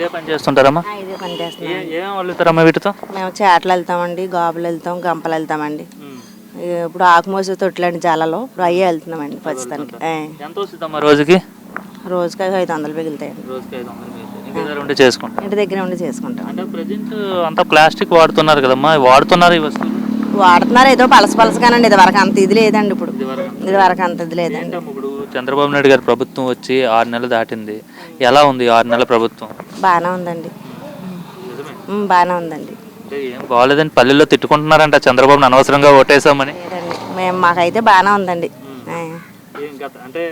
ఇదే పని చేస్తుంటారమ్మా? ఆ, ఇదే పని చేస్తున్నాం. ఏ- ఏమేమి వల్లుతారమ్మా వీటితో? మేము చేటలు వెళ్తామండి గాబులు వెళ్తాం గంపలు వెళ్తామండి. ఇప్పుడు ఆకుమోసే తొట్లండి జాలలో ఇప్పుడు అయ్యే వెళ్తున్నామండి ప్రస్తుతానికి. ఆ, ఎంత వస్తుందమ్మా రోజుకి? రోజుకి ఐదు వందలు మిగులుతాయండి. రోజుకి ఐదు వందలు ఇంటి దగ్గర ఉండి చేసుకుంటాం ఇంటి దగ్గర ఉండి చేసుకుంటాం. అంటే ప్రజెంట్ అంతా ప్లాస్టిక్ వాడుతున్నారు కదమ్మా వాడుతున్నారు ఈ వస్తువులు? వాడుతున్నారు ఏదో పలస పలసగానండి ఇది వరకు అంత ఇది లేదండి ఇప్పుడు. ఇది వరకు అంత ఇది లేదండి. చంద్రబాబు నాయుడు గారి ప్రభుత్వం వచ్చి ఆరు నెలలు దాటింది. ఎలా ఉంది ఆరు నెలల ప్రభుత్వం? బాగానే ఉందండి. ఉమ్, బాగానే ఉందండి. అంటే ఏం బాగాలేదండి పల్లెల్లో తిట్టుకుంటున్నారంట. చంద్రబాబుని అనవసరంగా ఓటేసామని లేదండి. మేము మాకైతే బాగానే ఉందండి. అంటే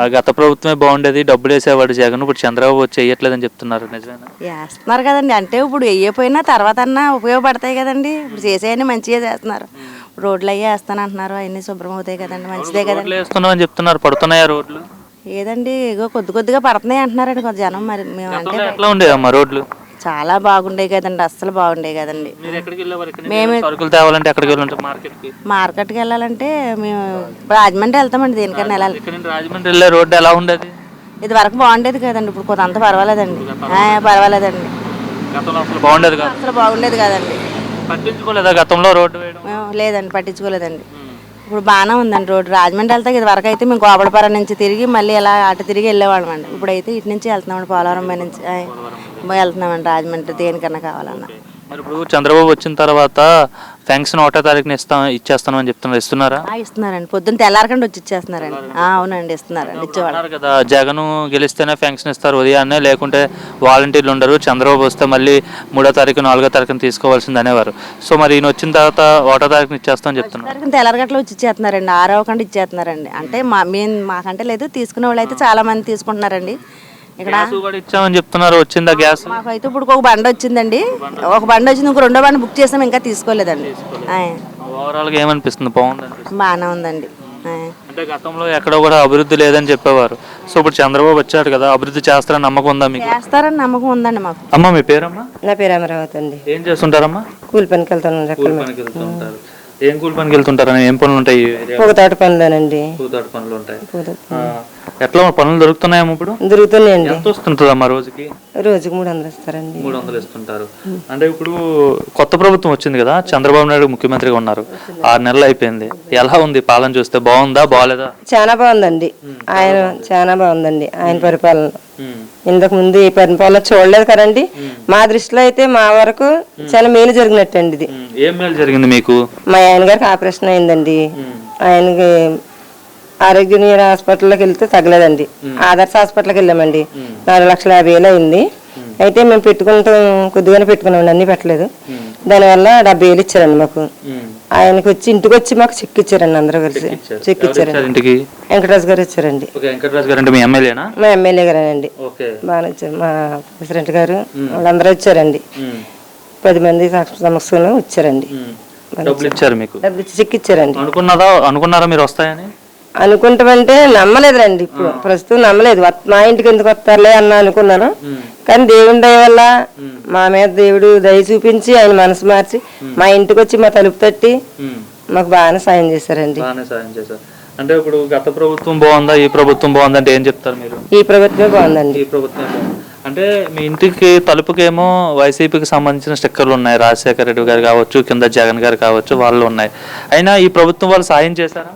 ఆ గత ప్రభుత్వమే బాగుండేది. డబ్బులు వేసేవాడు జగన్. ఇప్పుడు చంద్రబాబు వచ్చి వేయట్లేదని చెప్తున్నారు. నిజమేనా? వేస్తున్నారు కదండి. అంటే ఇప్పుడు వేయపోయినా తర్వాత అన్నా ఉపయోగపడతాయి కదండి. ఇప్పుడు చేసేయని మంచిగా చేస్తున్నారు. రోడ్లు అయ్యి వేస్తానంటున్నారు అవన్నీ శుభ్రం అవుతాయి కదండి. మంచిదే కదండి. వేస్తున్నామని చెప్తున్నారు. పడుతున్నాయా రోడ్లు? ఏదండి? ఇగో కొద్ది కొద్దిగా పడుతున్నాయి అంటున్నారండి కొంత జనం. మరి మేము అంటే ఎట్లా ఉండేవమ్మా రోడ్లు? చాలా బాగుండేవి కదండి. అస్సలు బాగుండేవి కదండి. నుంచి సరుకులు తేవాలంటే ఎక్కడికి వెళ్ళి మార్కెట్కి? మార్కెట్కి వెళ్ళాలంటే మేము రాజమండ్రి వెళ్తామండి దేనికన్నా వెళ్ళాలి. రాజమండ్రి వెళ్ళే రోడ్డు ఎలా ఉండేది? ఇది వరకు బాగుండేది కదండి. ఇప్పుడు కొంత అంత పర్వాలేదండి. పర్వాలేదండి. అసలు బాగుండేది కాదు. అసలు బాగుండేది కదండి. పట్టించుకోలేదా గతంలో రోడ్డు వేయడం? మేము లేదండి పట్టించుకోలేదండి. ఇప్పుడు బాగానే ఉందండి రోడ్డు. రాజమండ్రి వెళ్తే ఇది వరకు అయితే మేము గోబడపార నుంచి తిరిగి మళ్ళీ ఇలా అటు తిరిగి వెళ్ళేవాళ్ళం అండి. ఇప్పుడైతే ఇటు నుంచి వెళ్తున్నామండి పోలవరం పై నుంచి. వెళ్తున్నామండి రాజమండ్రి దేనికన్నా కావాలన్నా. మరి ఇప్పుడు చంద్రబాబు వచ్చిన తర్వాత ఫెన్షన్ ఒకటో తారీఖున ఇస్తాం ఇచ్చేస్తాను అని చెప్తున్నారు. ఇస్తున్నారా? ఆ, ఇస్తున్నారండి. పొద్దున్న తెల్లారకండి వచ్చి ఇచ్చేస్తున్నారండి. ఆ, అవునండి ఇస్తున్నారండి ఇచ్చేవాళ్ళు. అన్నారు కదా జగన్ గెలిస్తేనే ఫెన్షన్ ఇస్తారు. ఉదయాన్నే లేకుంటే వాలంటీర్లు ఉండరు. చంద్రబాబు వస్తే మళ్ళీ మూడో తారీఖు నాలుగో తారీఖున తీసుకోవాల్సింది అనేవారు. సో మరి ఈయన వచ్చిన తర్వాత ఒకటో తారీఖున ఇచ్చేస్తామని చెప్తున్నారు. తెల్లారకండి తెల్లారగట్లో వచ్చి ఇచ్చేస్తున్నారండి. ఆరవకండి ఇచ్చేస్తున్నారండి. అంటే మా మేము మాకంటే లేదు. తీసుకునే వాళ్ళు అయితే చాలా మంది తీసుకుంటున్నారండి. ఇక్కడ? గ్యాస్ కూడా ఇచ్చామని చెప్తున్నారు వచ్చిందా గ్యాస్? మాకైతే ఇప్పుడు ఒక బండి వచ్చిందండి. ఒక బండి వచ్చింది. ఇంకో రెండో బండి బుక్ చేసాం ఇంకా తీసుకోలేదండి. ఆ, ఓవరాల్గా ఏమనిపిస్తుంది? బాగుంది అనిపిస్తుంది? బాగానే ఉందండి. అంటే గతంలో ఎక్కడ కూడా అభివృద్ధి లేదని చెప్పేవారు. సో ఇప్పుడు చంద్రబాబు వచ్చాడు కదా అభివృద్ధి చేస్తారని నమ్మకం ఉందా మీకు? చేస్తారని నమ్మకం ఉందండి మాకు. అమ్మ మీ పేరమ్మా? నా పేరు అమరావతి అండి. ఏం చేస్తుంటారమ్మా? కూలి పనికి వెళ్తాను కూలి పనికి వెళ్తుంటారు ఏం కూలి పనికి వెళ్తుంటారని ఏం పనులు ఉంటాయి ఏరియాలో? పొగతాటి పనులేనండి. పూతాడు పనులు ఉంటాయి. ఆ, ఎట్లా పనులు దొరుకుతున్నాయా ఇప్పుడు? దొరుకుతున్నాయండి. ఎంత వస్తుంటుందమ్మా రోజుకి? రోజుకి మూడు వందలు ఇస్తారండి. మూడు వందలు ఇస్తుంటారు. అంటే ఇప్పుడు కొత్త ప్రభుత్వం వచ్చింది కదా చంద్రబాబు నాయుడు ముఖ్యమంత్రిగా ఉన్నారు. ఆరు నెలలు అయిపోయింది. ఎలా ఉంది పాలన చూస్తే? బాగుందా బాగాలేదా? చాలా బాగుందండి. ఆయన చాలా బాగుందండి ఆయన పరిపాలన. ఇంతకు ముందు ఈ పరిపాలన చూడలేదు కదండి. మా దృష్టిలో అయితే మా వరకు చాలా మేలు జరిగినట్టండి ఇది. ఉమ్, ఏం మేలు జరిగింది మీకు? మా ఆయన గారికి ఆపరేషన్ అయిందండి. ఆయనకి ఆరోగ్య హాస్పిటల్లోకి వెళ్తే తగలేదండి ఆదర్శ హాస్పిటల్కి వెళ్ళామండి. నాలుగు లక్షల యాభై వేలు అయింది. అయితే మేము పెట్టుకుంటాం కొద్దిగానే పెట్టుకున్నామండి. అన్ని పెట్టలేదు. దానివల్ల డెబ్బై వేలు ఇచ్చారండి మాకు. ఆయనకి వచ్చి ఇంటికి వచ్చి మాకు చెక్ ఇచ్చారండి అందరూ కలిసి. చెక్ ఇచ్చారండి. వెంకటరాజు గారు ఇచ్చారండి. మీ ఎమ్మెల్యే గారేనండి. బాగా ఇచ్చారు. మా ప్రెసిడెంట్ గారు వాళ్ళందరూ వచ్చారండి పది మంది సమస్యలు వచ్చారండి. డబ్బులు ఇచ్చారు. మీకు? డబ్బులు చెక్ ఇచ్చారండి. అనుకున్నారా మీరు వస్తాయని? అనుకుంటామంటే నమ్మలేదురండి ఇప్పుడు. ప్రస్తుతం నమ్మలేదు. మా ఇంటికి ఎందుకు వస్తారులే అన్న అనుకున్నాను కానీ దేవుని దయ వల్ల మా మీద దేవుడు దయ చూపించి ఆయన మనసు మార్చి మా ఇంటికి వచ్చి మా తలుపు తట్టి మాకు బాగానే సాయం చేశారండి. అంటే ఇప్పుడు గత ప్రభుత్వం బాగుందా? ఈ ప్రభుత్వం బాగుందా అంటే ఏం చెప్తారు మీరు? ఈ ప్రభుత్వమే బాగుందండి. ఈ ప్రభుత్వం. అంటే మీ ఇంటికి తలుపుకేమో వైసీపీకి సంబంధించిన స్టిక్కర్లు ఉన్నాయి. రాజశేఖర రెడ్డి గారు కావచ్చు కింద జగన్ గారు కావచ్చు వాళ్ళు ఉన్నాయి. అయినా ఈ ప్రభుత్వం వాళ్ళు సాయం చేశారా?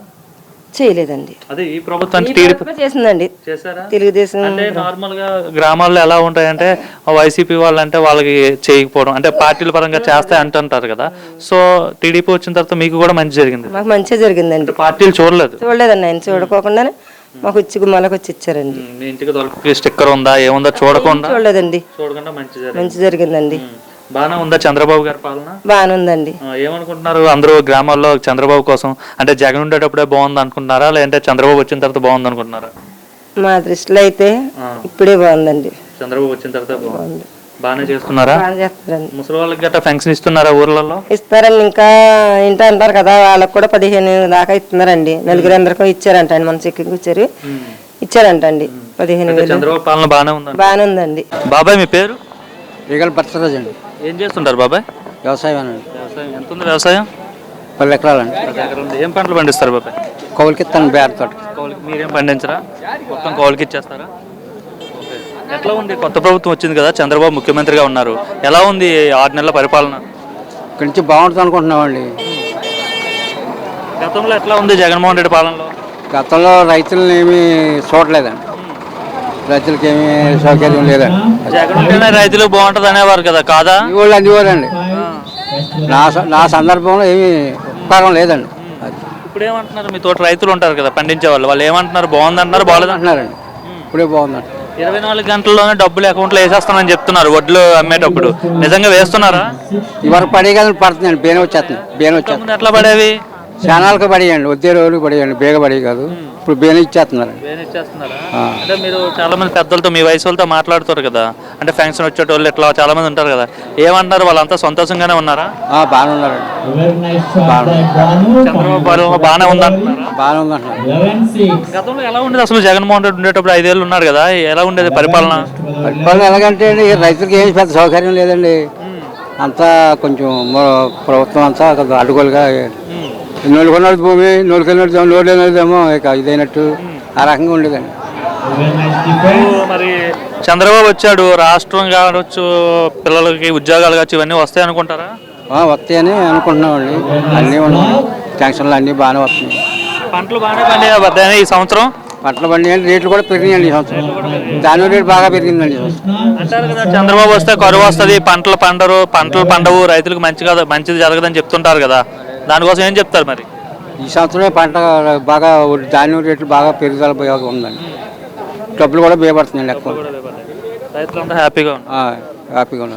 చేయలేదండి. అదే ఈ ప్రభుత్వం చేసిందండి. తెలుగుదేశం అంటే నార్మల్గా గ్రామాల్లో ఎలా ఉంటాయంటే వైసీపీ వాళ్ళు అంటే వాళ్ళకి చేయకపోవడం అంటే పార్టీల పరంగా చేస్తాయి అంటుంటారు కదా. సో టీడీపీ వచ్చిన తర్వాత మీకు కూడా మంచి జరిగింది. మాకు మంచిగా జరిగిందండి. పార్టీలు చూడలేదు. చూడలేదండి ఆయన చూడకోకుండానే మాకు వచ్చి గుమ్మలకు వచ్చి ఇచ్చారండి. మీ ఇంటికి స్టిక్కర్ ఉందా ఏముందా చూడకుండా? చూడలేదండి. చూడకుండా మంచి మంచి జరిగిందండి. బాగానే ఉందా చంద్రబాబు గారి పాలన? బాగానే ఉందండి. ఏమనుకుంటున్నారు? అందరూ గ్రామాల్లో చంద్రబాబు కోసం అంటే జగన్ ఉండేటప్పుడే బాగుంది అనుకుంటున్నారా? లేదంటే చంద్రబాబు వచ్చిన తర్వాత బాగుంది అనుకుంటున్నారా? మా దృష్టిలో అయితే ఇప్పుడే బాగుందండి. చంద్రబాబు వచ్చిన తర్వాత బాగుంది. బాగానే చేస్తున్నారా? ముసలి వాళ్ళకి గట్రా ఫంక్షన్ ఇస్తున్నారా ఊర్లలో? ఇస్తారండి. ఇంకా ఏంటో అంటారు కదా వాళ్ళకి కూడా పదిహేను దాకా ఇస్తున్నారండి. నలుగురు అందరికీ ఇచ్చారంట అండి. మన చెక్కింగ్ ఇచ్చారు ఇచ్చారంట అండి పదిహేను చంద్రబాబు పాలన బాగానే ఉందండి. బాగానే ఉందండి. బాబాయ్ మీ పేరు? రీగల్ పచ్చరాజు అండి ఏం చేస్తుంటారు బాబాయ్? వ్యవసాయం అండి. వ్యవసాయం. ఎంత ఉంది వ్యవసాయం? పది ఎకరాలండి ఎకరాలు ఉంది. ఏం పంటలు పండిస్తారు బాబాయ్? కౌలుకి ఇస్తాను బేర తోట కౌలుకి మీరేం పండించరా? మొత్తం కౌలుకి ఇచ్చేస్తారా? ఓకే. ఎట్లా ఉంది? కొత్త ప్రభుత్వం వచ్చింది కదా చంద్రబాబు ముఖ్యమంత్రిగా ఉన్నారు. ఎలా ఉంది ఈ ఆరు నెలల పరిపాలన? ఇక్కడి నుంచి బాగుంటుంది అనుకుంటున్నామండి గతంలో ఎట్లా ఉంది జగన్మోహన్ రెడ్డి పాలనలో? గతంలో రైతులను ఏమీ చూడలేదండి. రైతులకి ఏమీ సౌకర్యం లేదండి జగన్ ఉంటేనే రైతులు బాగుంటది అనేవారు కదా కాదా? ఇవాళ్ళు అందివారండి నా స- నా సందర్భంలో ఏమీ ఉపకారం లేదండి. ఇప్పుడు ఏమంటున్నారు మీ తోట రైతులు ఉంటారు కదా పండించే వాళ్ళు. వాళ్ళు ఏమంటున్నారు? బాగుంది అంటున్నారు బాగాలేదు అంటున్నారండి ఇప్పుడే బాగుందండి ఇరవై నాలుగు గంటల్లోనే డబ్బులు అకౌంట్లో వేసేస్తామని చెప్తున్నారు వడ్లు అమ్మేటప్పుడు. నిజంగా వేస్తున్నారా? ఇవరకు పడే కదా పడుతుందండి బేన వచ్చేస్తుంది బేన వచ్చేస్తుంది. ముందు ఎట్లా పడేవి? క్షణాలకు పడేయండి వద్దే రోజులు పడేయండి బేగ పడే కాదు ఇప్పుడు బేన ఇచ్చేస్తున్నారండి ఆ. అంటే మీరు చాలా మంది పెద్దలతో మీ వయసు వాళ్ళతో మాట్లాడుతారు కదా. అంటే ఫంక్షన్ వచ్చేటోళ్ళు ఇట్లా చాలా మంది ఉంటారు కదా. ఏమంటారు? వాళ్ళంతా సంతోషంగానే ఉన్నారా? ఆ, బాగానే ఉన్నారండి. చంద్రబాబు పాలన బాగానే ఉందంటున్నారా? బాగానే ఉందంటున్నారు. గతంలో ఎలా ఉండేది? అసలు జగన్మోహన్ రెడ్డి ఉండేటప్పుడు ఐదేళ్ళు ఉన్నారు కదా. ఎలా ఉండేది పరిపాలన? పరిపాలన ఎలాగంటే రైతులకి ఏమి పెద్ద సౌకర్యం లేదండి. అంతా కొంచెం ప్రభుత్వం అంతా కొంచెం అడ్డుగోలుగా నోలుకున్నది భూమి నోలుకున్నది నోలేదేమో ఇక ఇదైనట్టు ఆ రకంగా ఉండేదండి. మరి చంద్రబాబు వచ్చాడు రాష్ట్రం కావచ్చు పిల్లలకి ఉద్యోగాలు కావచ్చు ఇవన్నీ వస్తాయి అనుకుంటారా? వస్తాయని అనుకుంటున్నామండి అన్నీ ఉన్నాయి. ట్యాంక్షన్లు అన్నీ బాగానే వస్తున్నాయి. పంటలు బాగానే పండి ఈ సంవత్సరం? పట్ల అంటే రేట్లు కూడా పెరిగినాయండి ఈ సంవత్సరం. దాని రేటు బాగా పెరిగిందండి అంటారు కదా చంద్రబాబు వస్తే కరువు వస్తుంది పంటలు పండరు పంటలు పండవు రైతులకు మంచి కాదు మంచిది జరగదని చెప్తుంటారు కదా. దానికోసం ఏం చెప్తారు మరి? ఈ సంవత్సరమే పంట బాగా ధాన్యం రేట్లు బాగా పెరుగుదల ఉందండి. డబ్బులు కూడా బేపడుతున్నాయండి ఎక్కువ రైతులంతా హ్యాపీగా హ్యాపీగా ఉన్నారు.